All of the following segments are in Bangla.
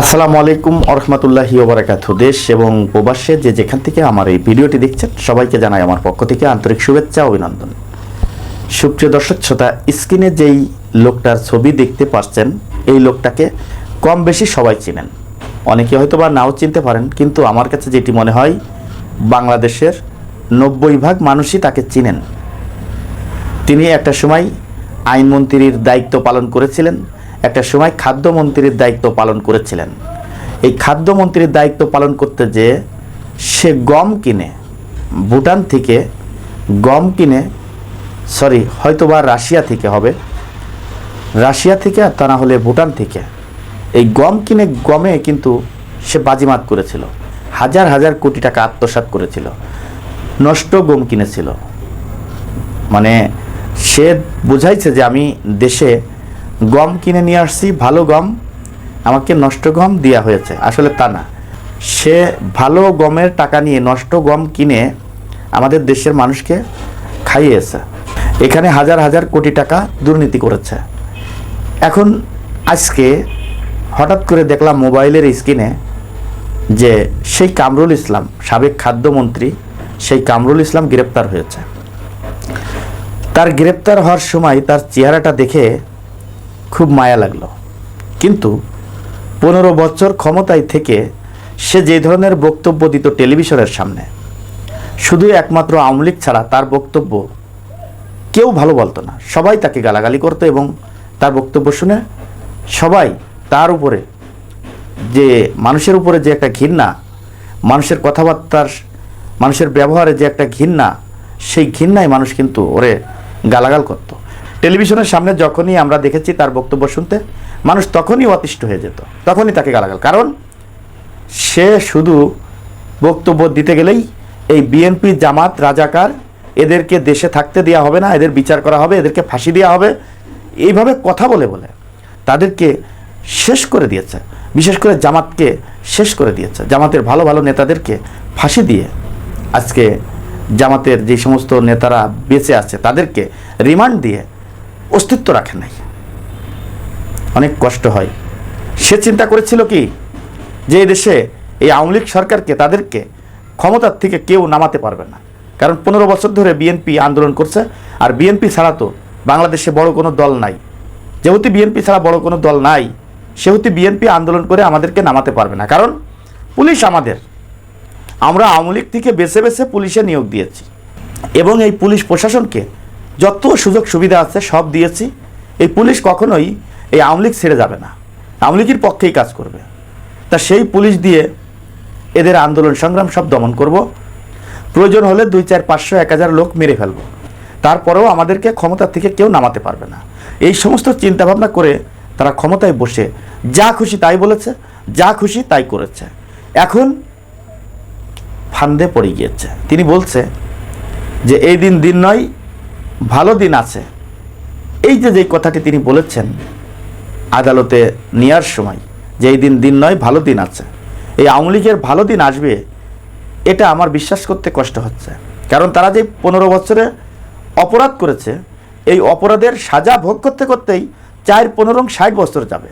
আসসালামু আলাইকুম আরহামতুল্লাহি ওবরাকাতু। দেশ এবং প্রবাসে যে যেখান থেকে আমার এই ভিডিওটি দেখছেন, সবাইকে জানাই আমার পক্ষ থেকে আন্তরিক শুভেচ্ছা অভিনন্দন। সুপ্রিয় দর্শক, শ্রোতা, স্ক্রিনে যেই লোকটার ছবি দেখতে পাচ্ছেন, এই লোকটাকে কম বেশি সবাই চিনেন। অনেকে হয়তো বা নাও চিনতে পারেন, কিন্তু আমার কাছে যেটি মনে হয়, বাংলাদেশের নব্বই ভাগ মানুষই তাকে চিনেন। তিনি একটা সময় আইনমন্ত্রীর দায়িত্ব পালন করেছিলেন একটা সময় খাদ্যমন্ত্রীর দায়িত্ব পালন করেছিলেন। এই খাদ্যমন্ত্রীর দায়িত্ব পালন করতে যে সে গম কিনে, ভুটান থেকে গম কিনে, সরি, হয়তোবা রাশিয়া থেকে হবে, রাশিয়া থেকে আর তা না হলে ভুটান থেকে, এই গম কিনে গমে কিন্তু সে বাজিমাত করেছিল। হাজার হাজার কোটি টাকা আত্মসাৎ করেছিল। নষ্ট গম কিনেছিল। মানে সে বুঝাইছে যে আমি দেশে গম কিনে নিয়ে আসছি, ভালো গম। আমাকে নষ্ট গম দেওয়া হয়েছে। আসলে তা না। সে ভালো গমের টাকা নিয়ে নষ্ট গম কিনে আমাদের দেশের মানুষকে খাইয়েছে। এখানে হাজার হাজার কোটি টাকা দুর্নীতি করেছে। এখন আজকে হঠাৎ করে দেখলাম মোবাইলের স্ক্রিনে যে সেই কামরুল ইসলাম, সাবেক খাদ্যমন্ত্রী, সেই কামরুল ইসলাম গ্রেপ্তার হয়েছে। তার গ্রেপ্তার হওয়ার সময় তার চেহারাটা দেখে খুব মায়া লাগল। কিন্তু পনেরো বছর ক্ষমতায় থেকে সে যে ধরনের বক্তব্য দিত টেলিভিশনের সামনে, শুধু একমাত্র আওয়ামী লীগ ছাড়া তার বক্তব্য কেউ ভালো বলতো না। সবাই তাকে গালাগালি করতো এবং তার বক্তব্য শুনে সবাই তার উপরে, যে মানুষের উপরে যে একটা ঘৃণা, মানুষের কথাবার্তার, মানুষের ব্যবহারে যে একটা ঘৃণা, সেই ঘৃণায় মানুষ কিন্তু ওরে গালাগাল করত। টেলিভিশনের সামনে যখনই আমরা দেখেছি তার বক্তব্য শুনতে, মানুষ তখনই অতিষ্ঠ হয়ে যেত, তখনই তাকে গালাগাল। কারণ সে শুধু বক্তব্য দিতে গেলেই এই বিএনপি জামাত, রাজাকার, এদেরকে দেশে থাকতে দেওয়া হবে না, এদের বিচার করা হবে, এদেরকে ফাঁসি দেওয়া হবে, এইভাবে কথা বলে বলে তাদেরকে শেষ করে দিয়েছে, বিশেষ করে জামাতকে শেষ করে দিয়েছে। জামাতের ভালো ভালো নেতাদেরকে ফাঁসি দিয়ে আজকে জামাতের যে সমস্ত নেতারা বেঁচে আছে, তাদেরকে রিমান্ড দিয়ে অস্তিত্ব রাখে নাই। অনেক কষ্ট হয়। সে চিন্তা করেছিল কি, যে এই দেশে এই আওয়ামী লীগ সরকারকে, তাদেরকে ক্ষমতার থেকে কেউ নামাতে পারবে না। কারণ পনেরো বছর ধরে বিএনপি আন্দোলন করছে, আর বিএনপি ছাড়া তো বাংলাদেশে বড় কোনো দল নাই। যেহেতু বিএনপি ছাড়া বড় কোনো দল নাই, সেহেতু বিএনপি আন্দোলন করে আমাদেরকে নামাতে পারবে না। কারণ পুলিশ আমাদের। আমরা আওয়ামী লীগ থেকে বেছে বেছে পুলিশে নিয়োগ দিয়েছি। এবং এই পুলিশ প্রশাসনকে যত সুযোগ সুবিধা আছে সব দিয়েছি। এই পুলিশ কখনোই এই আওয়ামী লীগ ছেড়ে যাবে না। আওয়ামী লীগের পক্ষেই কাজ করবে। তা সেই পুলিশ দিয়ে এদের আন্দোলন সংগ্রাম সব দমন করব। প্রয়োজন হলে দুই চার পাঁচশো এক হাজার লোক মেরে ফেলব। তারপরেও আমাদেরকে ক্ষমতা থেকে কেউ নামাতে পারবে না। এই সমস্ত চিন্তাভাবনা করে তারা ক্ষমতায় বসে যা খুশি তাই বলেছে, যা খুশি তাই করেছে। এখন ফান্দে পড়ে গিয়েছে। তিনি বলছে যে, এই দিন দিন নয় ভালো দিন আছে। এই যে যেই কথাটি তিনি বলেছেন, আদালতে নেওয়ার সময় যে এই দিন দিন নয়, ভালো দিন আছে। এই আওয়ামী লীগের ভালো দিন আসবে, এটা আমার বিশ্বাস করতে কষ্ট হচ্ছে। কারণ তারা যে পনেরো বছরে অপরাধ করেছে, এই অপরাধের সাজা ভোগ করতে করতেই চার, পনেরো ষাট বছর যাবে।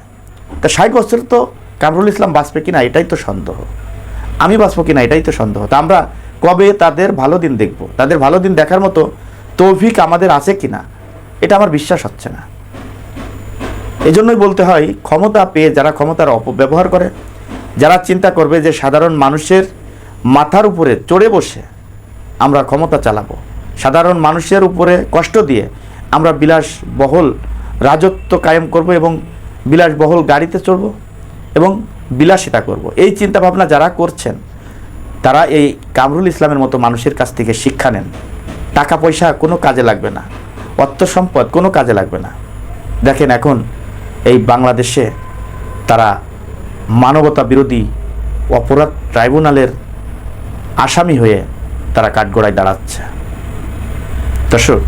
তা ষাট বছর তো কামরুল ইসলাম বাঁচবে কিনা, এটাই তো সন্দেহ। আমি বাঁচবো কিনা, এটাই তো সন্দেহ। তা আমরা কবে তাদের ভালো দিন দেখব? তাদের ভালো দিন দেখার মতো তৌফিক আমাদের আছে কিনা, এটা আমার বিশ্বাস হচ্ছে না। এজন্যই বলতে হয়, ক্ষমতা পেয়ে যারা ক্ষমতার অপব্যবহার করে, যারা চিন্তা করবে যে সাধারণ মানুষের মাথার উপরে চড়ে বসে আমরা ক্ষমতা চালাবো, সাধারণ মানুষের উপরে কষ্ট দিয়ে আমরা বিলাসবহুল রাজত্ব কায়েম করব এবং বিলাসবহুল গাড়িতে চড়ব এবং বিলাসিতা করব। এই চিন্তা ভাবনা যারা করছেন, তারা এই কামরুল ইসলামের মতো মানুষের কাছ থেকে শিক্ষা নেন। টাকা পয়সা কোনো কাজে লাগবে না। অর্থ সম্পদ কোনো কাজে লাগবে না। দেখেন এখন এই বাংলাদেশে তারা মানবতা বিরোধী অপরাধ ট্রাইব্যুনালের আসামি হয়ে তারা কাঠগড়ায় দাঁড়াচ্ছে। দর্শক,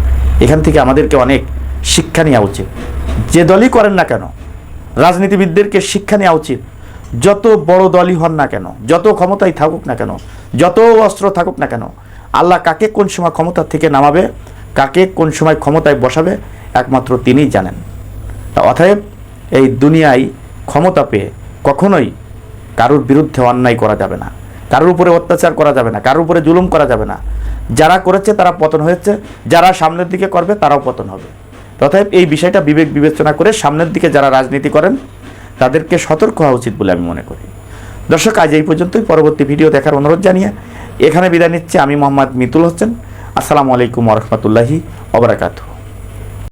এখান থেকে আমাদেরকে অনেক শিক্ষা নেওয়া উচিত। যে দলই করেন না কেন, রাজনীতিবিদদেরকে শিক্ষা নেওয়া উচিত। যত বড় দলই হন না কেন, যত ক্ষমতায় থাকুক না কেন, যত অস্ত্র থাকুক না কেন আল্লাহ কাকে কোন সময় ক্ষমতা থেকে নামাবে, কাকে কোন সময় ক্ষমতায় বসাবে, একমাত্র তিনিই জানেন। অতএব এই দুনিয়ায় ক্ষমতা পেয়ে কখনোই কারোর বিরুদ্ধে অন্যায় করা যাবে না, কারোর উপরে অত্যাচার করা যাবে না, কারোর উপরে জুলুম করা যাবে না। যারা করেছে তারা পতন হয়েছে, যারা সামনের দিকে করবে তারাও পতন হবে। তথাপি এই বিষয়টা বিবেক বিবেচনা করে সামনের দিকে যারা রাজনীতি করেন, তাদেরকে সতর্ক হওয়া উচিত বলে আমি মনে করি। দর্শক, আজ এই পর্যন্তই। পরবর্তী ভিডিও দেখার অনুরোধ জানিয়ে এখানে বিদায় নিচ্ছি। আমি মোহাম্মদ মিতুল হোসেন। আসসালামু আলাইকুম রহমতুল্লাহি ওবরাকাতু